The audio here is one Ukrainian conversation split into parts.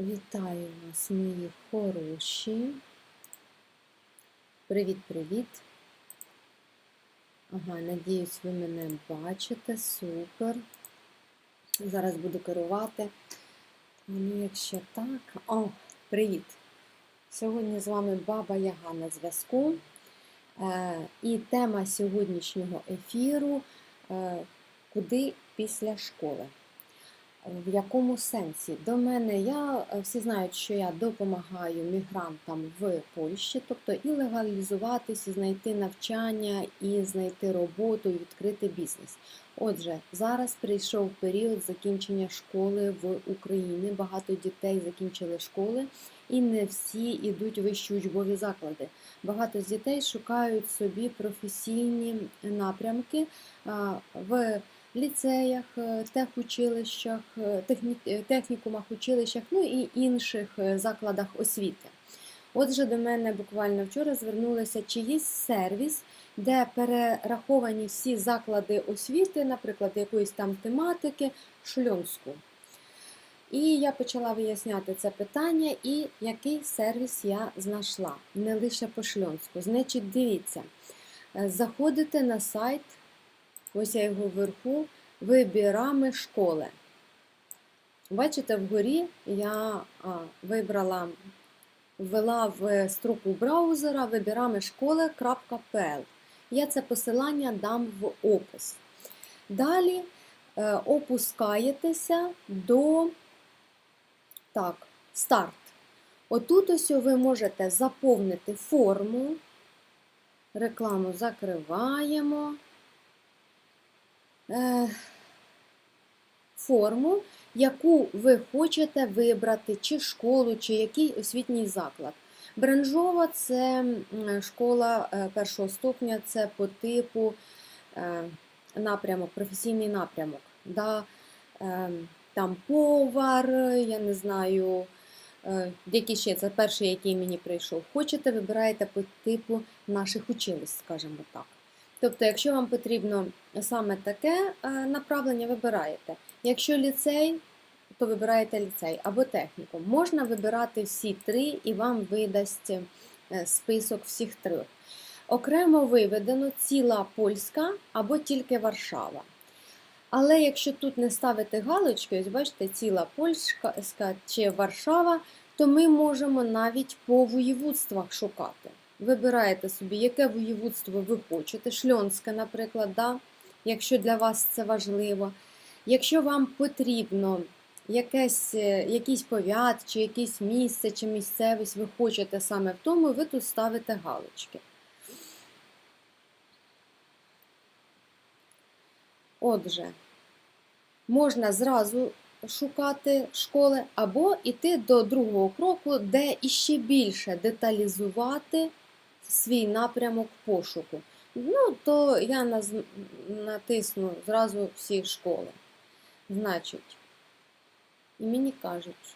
Вітаю вас, мої хороші. Привіт-привіт. Ага, надіюсь, ви мене бачите. Супер. Зараз буду керувати. Ну, якщо так. О, привіт! Сьогодні з вами Баба Яга на зв'язку. Е, і тема сьогоднішнього ефіру е, Куди після школи? В якому сенсі? До мене я всі знають, що я допомагаю мігрантам в Польщі, тобто і легалізуватись, і знайти навчання, і знайти роботу, і відкрити бізнес. Отже, зараз прийшов період закінчення школи в Україні. Багато дітей закінчили школи, і не всі йдуть в вищі учбові заклади. Багато з дітей шукають собі професійні напрямки в ліцеях, е, техучилищах, е, техні... Е, технікумах, училищах, ну і інших закладах освіти. Отже, до мене буквально вчора звернулися, чи є сервіс, де перераховані всі заклади освіти, наприклад, якоїсь там тематики, шльонську. І я почала виясняти це питання, і який сервіс я знайшла, не лише по шльонську. Значить, дивіться, заходите на сайт ось я його вверху, вибірами школи. Бачите, вгорі я вибрала, ввела в строку браузера вибірами школи.pl. Я це посилання дам в опис. Далі е, опускаєтеся до так, старт. Отут ось ви можете заповнити форму. Рекламу закриваємо. Е, форму, яку ви хочете вибрати, чи школу, чи який освітній заклад. Бранжова це школа е, першого ступня, це по типу е, напрямок, професійний напрямок. Да? Там повар, я не знаю, який ще це перший, який мені прийшов. Хочете, вибираєте по типу наших училищ, скажімо так. Тобто, якщо вам потрібно саме таке е, направлення, вибираєте. Якщо ліцей, то вибираєте ліцей або техніку. Можна вибирати всі три і вам видасть е, список всіх трьох. Окремо виведено ціла Польська або тільки Варшава. Але якщо тут не ставити галочки, ось бачите, ціла Польська чи Варшава, то ми можемо навіть по воєводствах шукати. Вибираєте собі, яке воєводство ви хочете, шльонське, наприклад, да? якщо для вас це важливо. Якщо вам потрібно якесь, е, якийсь повят, чи якесь місце, чи місцевість, ви хочете саме в тому, ви тут ставите галочки. Отже, можна зразу шукати школи, або йти до другого кроку, де іще більше деталізувати свій напрямок пошуку. Ну, то я натисну зразу всі школи. Значить, і мені кажуть,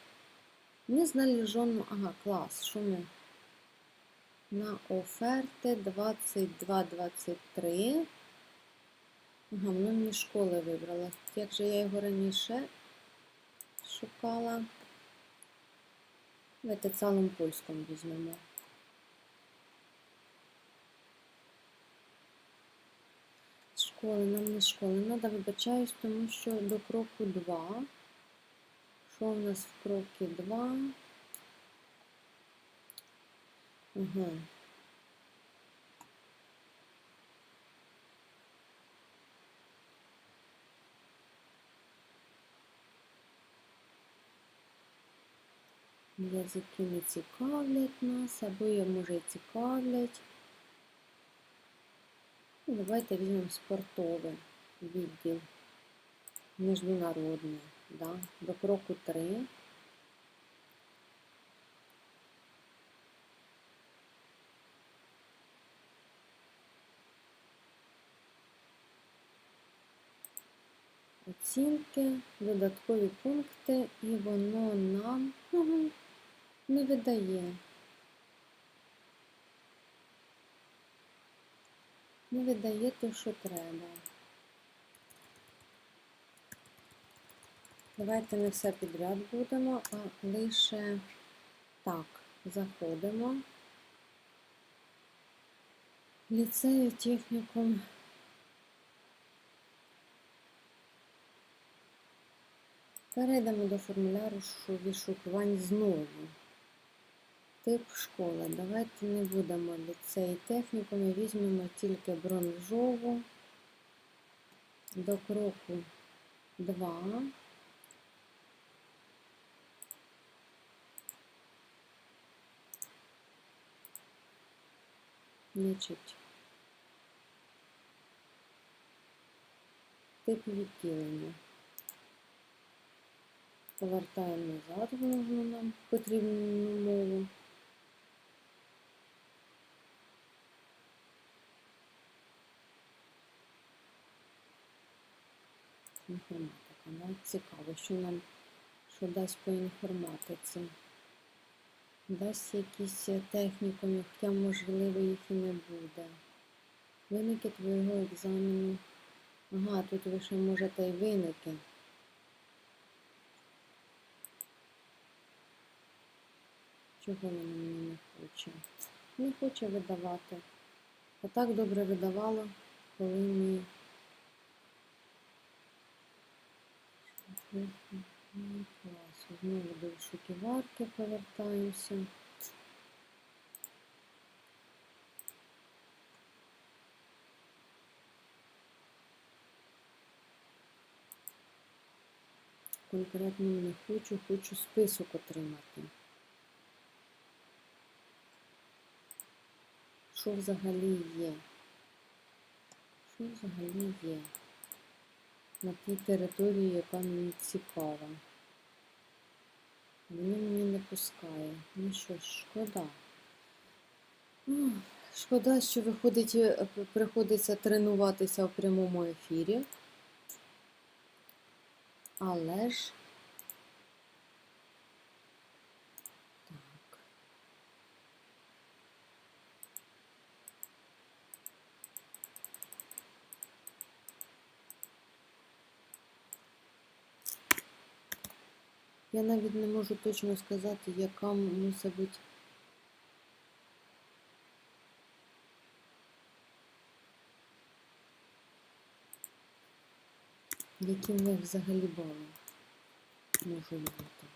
не знали ага, клас, що ми? На оферти 22-23. Ага, воно мені школи вибрала. Як же я його раніше шукала? Давайте цілим польськом візьмемо. Школи, нам не школи. Надо вибачаюсь, тому що до кроку 2. Що у нас в крокі 2? Угу. Язики не цікавлять нас, або я може цікавлять. Ну, давайте візьмемо спортовий відділ міжнародний, да, до кроку 3. Оцінки, додаткові пункти, і воно нам ну, не видає. Не видає те, що треба. Давайте не все підряд будемо, а лише так, заходимо. Ліцею технікум. Перейдемо до формуляру шу- відшукувань знову. Тип школи. Давайте не будемо ліцей технікум, візьмемо тільки бронзову до кроку 2. Значить, тип відділення. Повертаємо назад в нам потрібну мову. Інформатика. Навіть цікаво, що нам що дасть по інформатиці. Дасть якісь технікуми, хоча, можливо, їх і не буде. Виники твого екзамену. Ага, тут ви ще можете і виники. Чого воно мені не хоче? Не хоче видавати. А так добре видавало, коли ми Знову до шуківарки повертаємося. Конкретно не хочу, хочу список отримати. Що взагалі є? Що взагалі є? На тій території, яка мені цікава. Воно мені не пускає. Ну що ж, шкода. Шкода, що виходить, е, приходиться тренуватися в прямому ефірі. Але ж. Я навіть не можу точно сказати, яка мусить бути. Які в них взагалі бали можуть бути.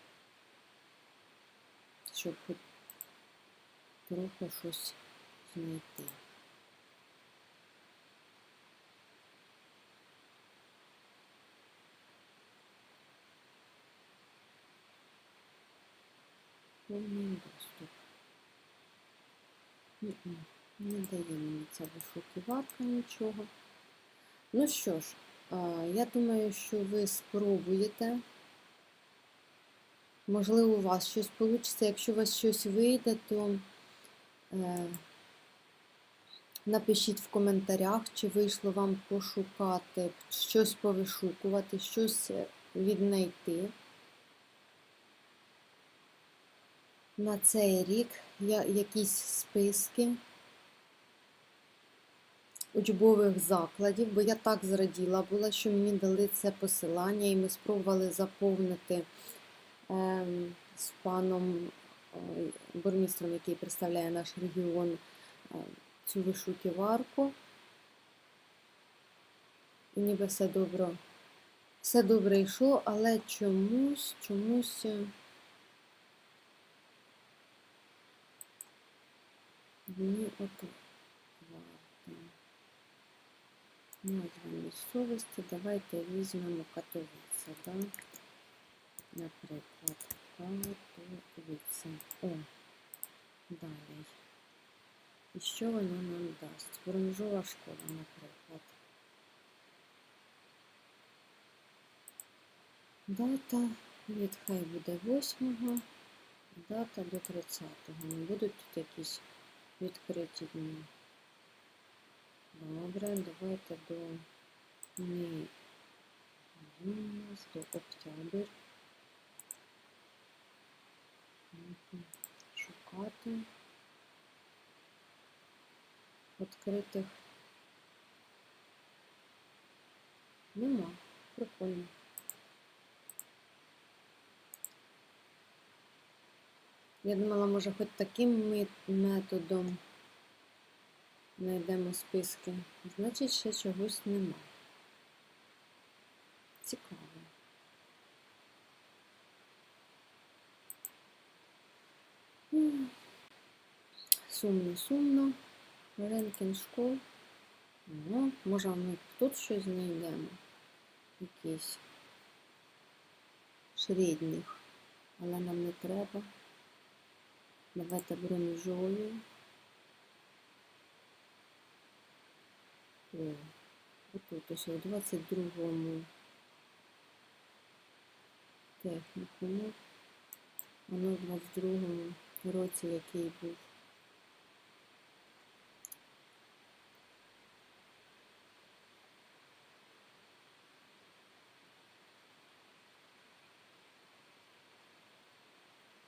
Щоб хоч трохи щось знайти. Повний доступ. Ні-ні, Не дає мені ця вишуківарка нічого. Ну що ж, я думаю, що ви спробуєте. Можливо, у вас щось вийде. Якщо у вас щось вийде, то е, напишіть в коментарях, чи вийшло вам пошукати, щось повишукувати, щось е, віднайти. На цей рік якісь списки учбових закладів, бо я так зраділа була, що мені дали це посилання, і ми спробували заповнити ем, з паном е, бурмістром, який представляє наш регіон, е, цю вишуківарку. І ніби все добре, все добре йшло, але чомусь, чомусь. От варто. Назва місцевості. Давайте візьмемо Катовиця, да? Наприклад, Катовиця. О, далі. І що воно нам дасть? Бронзова школа, наприклад. Дата від хай буде 8, дата до 30-го. Не будуть тут якісь відкриті дні. Добре, давайте до не у нас до октябрь. Мгм. Шукати відкритих. Нема. Прикольно. Я думала, може, хоч таким методом знайдемо списки. Значить, ще чогось нема. Цікаво. Сумно, сумно. Ренкін школ. Ну, може, ми тут щось знайдемо. Якийсь середніх. Але нам не треба. Бронзові. О, отут ось у 22-му технікуму. Воно в 22-му році, який був.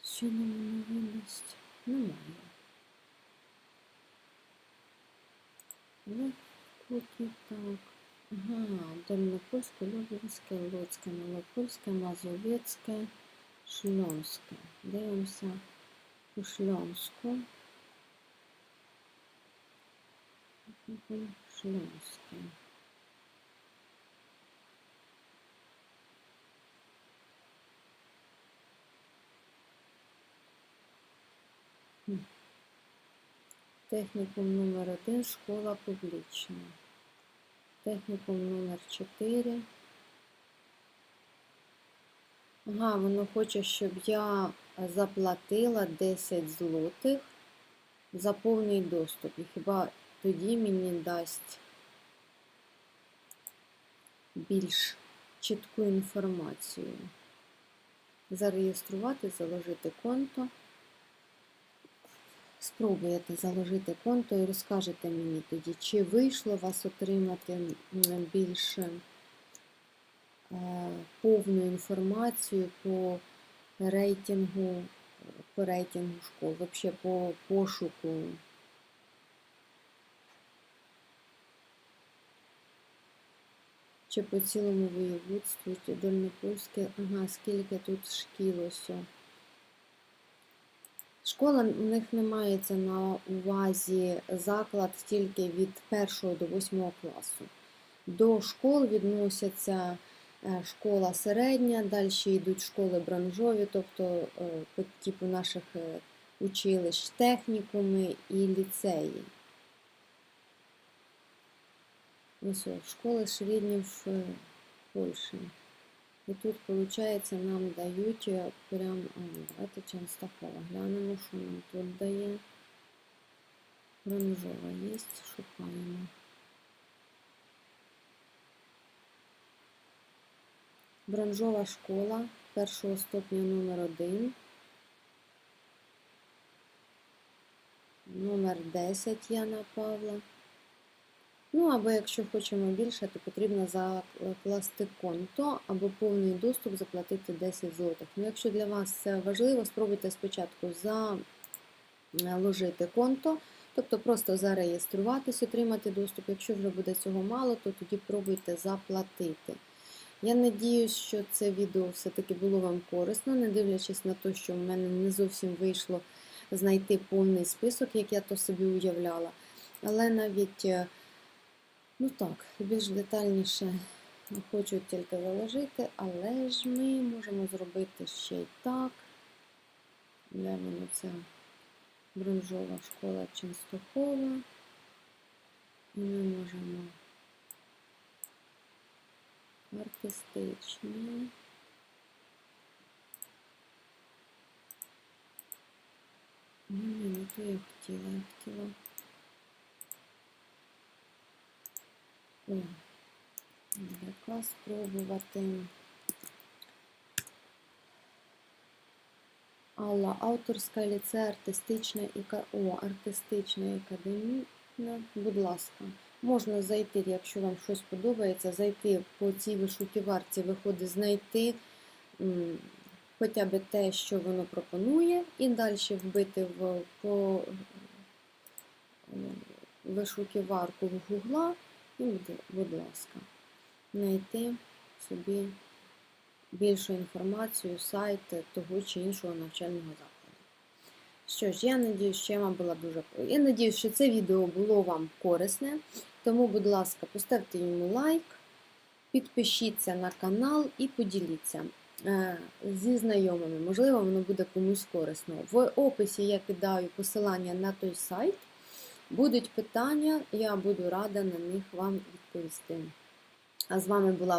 Що нам воно видасть? Немає. Ну, поки так. Ага, Дальнопольське, Любінське, Луцьке, Малопольське, Мазовецьке, Шльонське. Дивимося у Шльонську. Шльонське. Технікум номер 1 школа публічна. Технікум номер 4. Ага, воно хоче, щоб я заплатила 10 злотих за повний доступ. І хіба тоді мені дасть більш чітку інформацію. Зареєструвати, заложити конто. Спробуєте заложити конто і розкажете мені тоді, чи вийшло вас отримати більше е, повну інформацію по рейтингу, по рейтингу школ, взагалі по пошуку. Чи по цілому воєводству, чи Дальнопольське, ага, скільки тут шкіл ось. Школа у них не мається на увазі заклад тільки від 1 до 8 класу. До школ відносяться е, школа середня, далі йдуть школи бранжові, тобто е, по типу наших е, училищ, технікуми і ліцеї. Ось школи середні в Польщі. І тут, виходить, нам дають е, прям, давайте Częstochowa глянемо, що нам тут дає. Бронзова є, шукаємо. Бронзова школа першого ступня номер 1. Номер 10 Яна Павла. Ну, або якщо хочемо більше, то потрібно закласти конто або повний доступ заплатити 10 злотих. Ну, якщо для вас це важливо, спробуйте спочатку заложити конто, тобто просто зареєструватись, отримати доступ. Якщо вже буде цього мало, то тоді пробуйте заплатити. Я надіюсь, що це відео все-таки було вам корисно, не дивлячись на те, що в мене не зовсім вийшло знайти повний список, як я то собі уявляла. Але навіть е, Ну так, більш детальніше хочу тільки заложити, але ж ми можемо зробити ще й так. Де воно це бронзова школа Ченстохова. І ми можемо артистичні. Ні, не то я хотіла, я хотіла. О, яка спробувати. Алла, авторська ліцея артистична і О, артистична і. Будь ласка, можна зайти, якщо вам щось подобається, зайти по цій вишуківарці, виходить, знайти м, хоча б те, що воно пропонує, і далі вбити в по вишуківарку в Гугла. Будь- будь ласка, знайти собі більшу інформацію, сайт того чи іншого навчального закладу. Що ж, я надію, що я вам була дуже Я надію, що це відео було вам корисне. Тому, будь ласка, поставте йому лайк, підпишіться на канал і поділіться е, зі знайомими. Можливо, воно буде комусь корисно. В описі я кидаю посилання на той сайт. Будуть питання, я буду рада на них вам відповісти. А з вами була